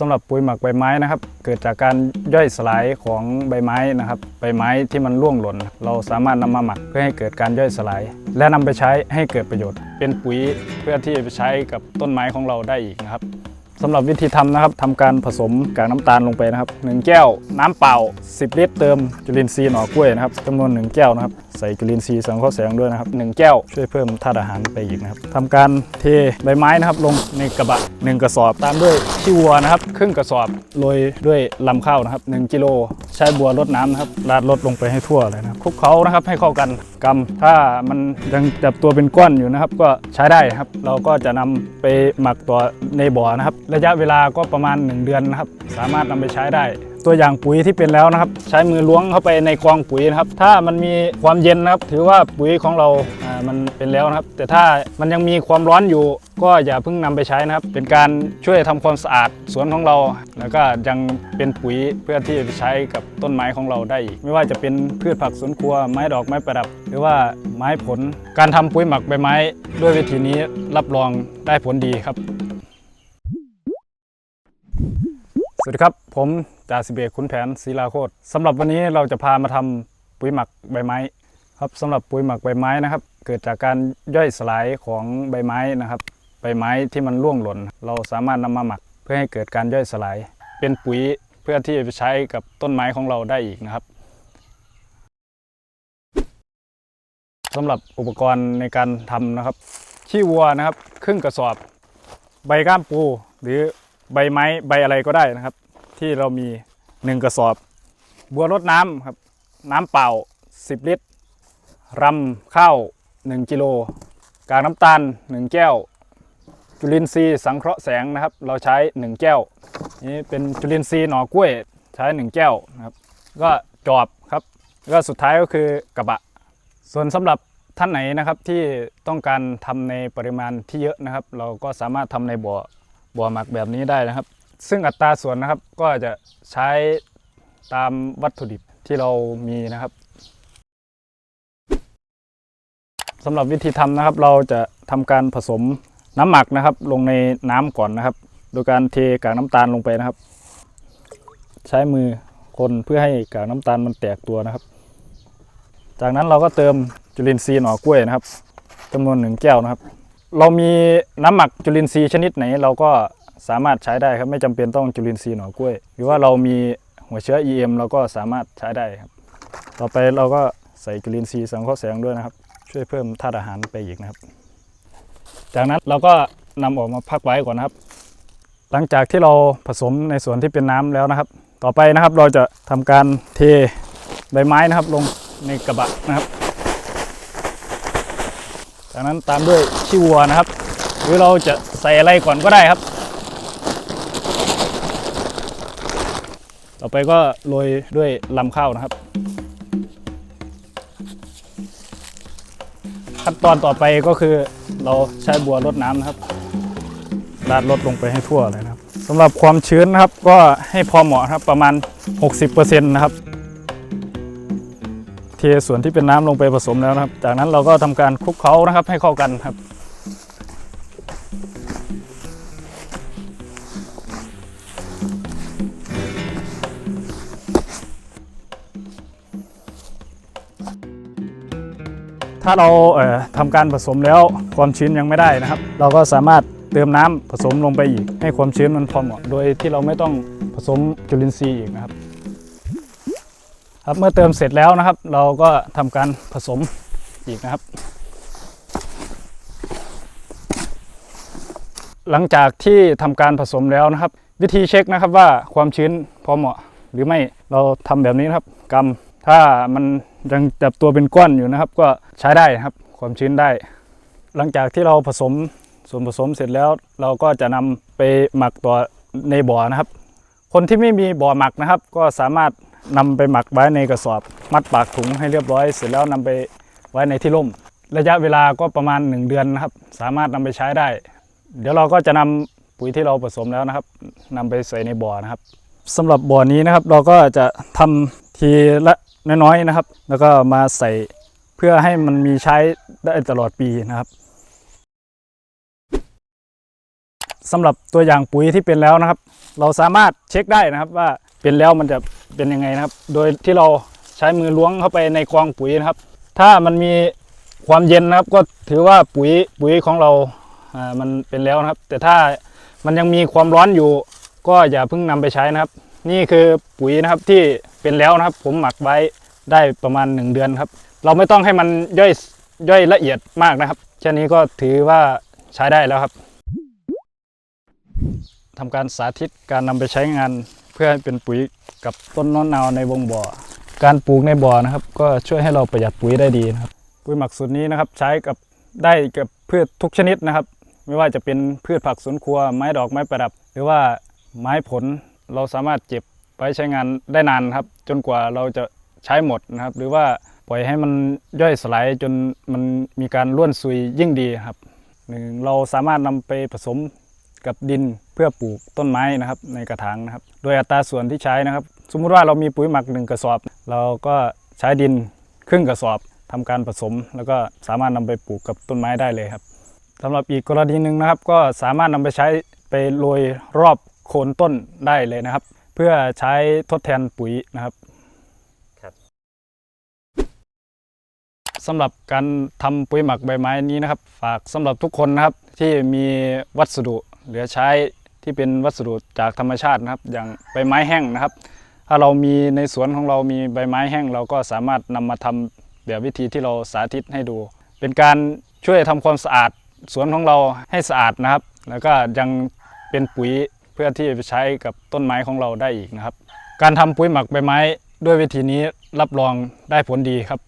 สำหรับปุ๋ยหมักใบไม้นะครับ เกิดจากการย่อยสลายของใบไม้นะครับ ใบไม้ที่มันร่วงหล่น เราสามารถนำมาหมักเพื่อให้เกิดการย่อยสลาย และนำไปใช้ให้เกิดประโยชน์ เป็นปุ๋ยเพื่อที่จะไปใช้กับต้นไม้ของเราได้อีกนะครับสำหรับวิธีทำนะครับทำการผสมกากน้ำตาลลงไปนะครับ1แก้วน้ำเปล่า 10 ลิตร เติมจุลินทรีย์หน่อกล้วยนะครับจำนวน 1 แก้วนะครับใส่จุลินทรีย์สังเคราะห์แสงด้วยนะครับ1แก้วช่วยเพิ่มธาตุอาหารไปอีกนะครับทำการเทใบไม้นะครับลงในกระบะ1 กระสอบ ตามด้วยขี้วัวนะครับครึ่งกระสอบโรยด้วยลำข้าวนะครับ1กิโลใช้บัวรดน้ำนะครับราดรดลงไปให้ทั่วเลยนะคลุกเคล้านะครับให้เข้ากันกำถ้ามันยังจับตัวเป็นก้อนอยู่นะครับ ก็ใช้ได้ครับ เราก็จะนำไปหมักตัวในบ่อนะครับ ระยะเวลาก็ประมาณ 1 เดือนนะครับ สามารถนำไปใช้ได้ ตัวอย่างปุ๋ยที่เป็นแล้วนะครับ ใช้มือล้วงเข้าไปในกองปุ๋ยนะครับ ถ้ามันมีความเย็นนะครับ ถือว่าปุ๋ยของเราอ่ามันเป็นแล้วนะครับ แต่ถ้ามันยังมีความร้อนอยู่ ก็อย่าเพิ่งนำไปใช้นะครับ เป็นการช่วยทำความสะอาดสวนของเรา แล้วก็ยังเป็นปุ๋ยเพื่อที่จะไปใช้กับต้นไม้ของเราได้อีก ไม่ว่าจะเป็นพืชผักสวนครัวไม้ดอกไม้ประดับ หรือว่าไม้ผล การทำปุ๋ยหมักใบไม้ ด้วยวิธีนี้รับรองได้ผลดีครับ สวัสดีครับ ผมจ่าสิบเอกขุนแผนศิลาโคตรสำหรับวันนี้เราจะพามาทำปุ๋ยหมักใบไม้ครับสำหรับปุ๋ยหมักใบไม้นะครับ เกิดจากการย่อยสลายของใบไม้นะครับ ใบไม้ที่มันร่วงหล่น เราสามารถนำมาหมัก เพื่อให้เกิดการย่อยสลาย เป็นปุ๋ยเพื่อที่จะใช้กับต้นไม้ของเราได้อีกนะครับสำหรับอุปกรณ์ในการทำนะครับ ขี้วัวนะครับ ครึ่งกระสอบ ใบก้ามปูหรือ ใบไม้ใบอะไรก็ได้นะครับ ที่เรามี1กระสอบ บัวรดน้ำครับ น้ำเปล่า 10 ลิตรรำข้าว 1 กิโล กากน้ำตาล 1 แก้ว จุลินทรีย์สังเคราะห์แสงนะครับ เราใช้ 1 แก้ว นี่เป็นจุลินทรีย์หน่อกล้วยใช้ 1 แก้วนะครับ ก็จอบครับ ก็สุดท้ายก็คือกระบะ ส่วนสำหรับท่านไหนนะครับที่ต้องการทำในปริมาณที่เยอะนะครับ เราก็สามารถทำในบ่อ บ่อหมักแบบนี้ได้นะครับ ซึ่งอัตราส่วนนะครับก็จะใช้ตามวัตถุดิบที่เรามีนะครับสำหรับวิธีทำนะครับ เราจะทำการผสมน้ำหมักนะครับ ลงในน้ำก่อนนะครับ โดยการเทกากน้ำตาลลงไปนะครับ ใช้มือคนเพื่อให้กากน้ำตาลมันแตกตัวนะครับ จากนั้นเราก็เติมจุลินทรีย์หน่อกล้วยนะครับจำนวนหนึ่งแก้วนะครับ เรามีน้ำหมักจุลินทรีย์ชนิดไหน เราก็สามารถใช้ได้ครับ ไม่จำเป็นต้องจุลินทรีย์หน่อกล้วย หรือว่าเรามีหัวเชื้อ EM เราก็สามารถใช้ได้ครับ ต่อไปเราก็ใส่จุลินทรีย์สังเคราะห์แสงด้วยนะครับ ช่วยเพิ่มธาตุอาหารไปอีกนะครับ จากนั้นเราก็นำออกมาพักไว้ก่อนนะครับ หลังจากที่เราผสมในส่วนที่เป็นน้ำแล้วนะครับ ต่อไปนะครับเราจะทำการเทใบไม้นะครับลงในกระบะนะครับ จากนั้นตามด้วยขี้วัวนะครับ หรือเราจะใส่อะไรก่อนก็ได้ครับ ต่อไปก็โรยด้วยลำข้าวนะครับ ขั้นตอนต่อไปก็คือเราใช้บัวรดน้ำนะครับราดรดลงไปให้ทั่วเลยนะครับสำหรับความชื้นนะครับก็ให้พอเหมาะครับประมาณ 60%นะครับ เทส่วนที่เป็นน้ำลงไปผสมแล้วนะครับ จากนั้นเราก็ทำการคลุกเคล้านะครับ ให้เข้ากันครับ ถ้าเราเทำการผสมแล้วความชื้นยังไม่ได้นะครับ เราก็สามารถเติมน้ำผสมลงไปอีก ให้ความชื้นมันพอเหมาะ โดยที่เราไม่ต้องผสมจุลินทรีย์อีกนะครับ ครับเมื่อเติมเสร็จแล้วนะครับ เราก็ทำการผสมอีกนะครับ หลังจากที่ทำการผสมแล้วนะครับ วิธีเช็คนะครับว่าความชื้นพอเหมาะ หรือไม่เราทำแบบนี้นะครับกำถ้ามันยังจับตัวเป็นก้อนอยู่นะครับ ก็ใช้ได้ครับความชื้นได้ หลังจากที่เราผสมส่วนผสมเสร็จแล้วเราก็จะนำไปหมักตัวในบ่อนะครับ คนที่ไม่มีบ่อหมักนะครับ ก็สามารถ นำไปหมักไว้ในกระสอบ มัดปากถุงให้เรียบร้อย เสร็จแล้วนำไปไว้ในที่ร่ม ระยะเวลาก็ประมาณ 1 เดือนนะครับ สามารถนำไปใช้ได้ เดี๋ยวเราก็จะนำปุ๋ยที่เราผสมแล้วนะครับนำไปใส่ในบ่อนะครับสำหรับบ่อนี้นะครับ เราก็จะทำทีละน้อยๆนะครับ แล้วก็มาใส่เพื่อให้มันมีใช้ได้ตลอดปีนะครับสำหรับตัวอย่างปุ๋ยที่เป็นแล้วนะครับ เราสามารถเช็คได้นะครับว่าเป็นแล้วมันจะ เป็นยังไงนะครับ โดยที่เราใช้มือล้วงเข้าไปในกองปุ๋ยนะครับ ถ้ามันมีความเย็นนะครับ ก็ถือว่าปุ๋ยปุ๋ยของเราอ่ามันเป็นแล้วนะครับ แต่ถ้ามันยังมีความร้อนอยู่ ก็อย่าเพิ่งนำไปใช้นะครับ นี่คือปุ๋ยนะครับที่เป็นแล้วนะครับ ผมหมักไว้ได้ประมาณ 1 เดือนครับ เราไม่ต้องให้มันย่อยย่อยละเอียดมากนะครับแค่นี้ก็ถือว่าใช้ได้แล้วครับทำการสาธิตการนำไปใช้งาน พื่อให้เป็นปุ๋ยกับต้นน้อนนาวในวงบ่อ การปลูกในบ่อนะครับ ก็ช่วยให้เราประหยัดปุ๋ยได้ดีนะครับ ปุ๋ยหมักสูตรนี้นะครับ ใช้กับได้กับพืชทุกชนิดนะครับ ไม่ว่าจะเป็นพืชผักสวนครัวไม้ดอกไม้ประดับ หรือว่าไม้ผลเราสามารถเก็บไว้ใช้งานได้นานครับ จนกว่าเราจะใช้หมดนะครับ หรือว่าปล่อยให้มันย่อยสลายจนมันมีการร่วนซุยยิ่งดีครับหนึ่งเราสามารถนำไปผสม กับดินเพื่อปลูกต้นไม้นะครับในกระถางนะครับ โดยอัตราส่วนที่ใช้นะครับ สมมุติว่าเรามีปุ๋ยหมักหนึ่งกระสอบ เราก็ใช้ดินครึ่งกระสอบทำการผสม แล้วก็สามารถนำไปปลูกกับต้นไม้ได้เลยครับสำหรับอีกกรณีหนึ่งนะครับ ก็สามารถนำไปใช้ไปโรยรอบโคนต้นได้เลยนะครับ เพื่อใช้ทดแทนปุ๋ยนะครับครับสำหรับการทำปุ๋ยหมักใบไม้นี้นะครับ ฝากสำหรับทุกคนนะครับที่มีวัสดุ เหลือใช้ที่เป็นวัสดุจากธรรมชาตินะครับ อย่างใบไม้แห้งนะครับ ถ้าเรามีในสวนของเรามีใบไม้แห้ง เราก็สามารถนำมาทำแบบวิธีที่เราสาธิตให้ดู เป็นการช่วยทำความสะอาดสวนของเราให้สะอาดนะครับ แล้วก็ยังเป็นปุ๋ยเพื่อที่จะใช้กับต้นไม้ของเราได้อีกนะครับ การทำปุ๋ยหมักใบไม้ด้วยวิธีนี้รับรองได้ผลดีครับ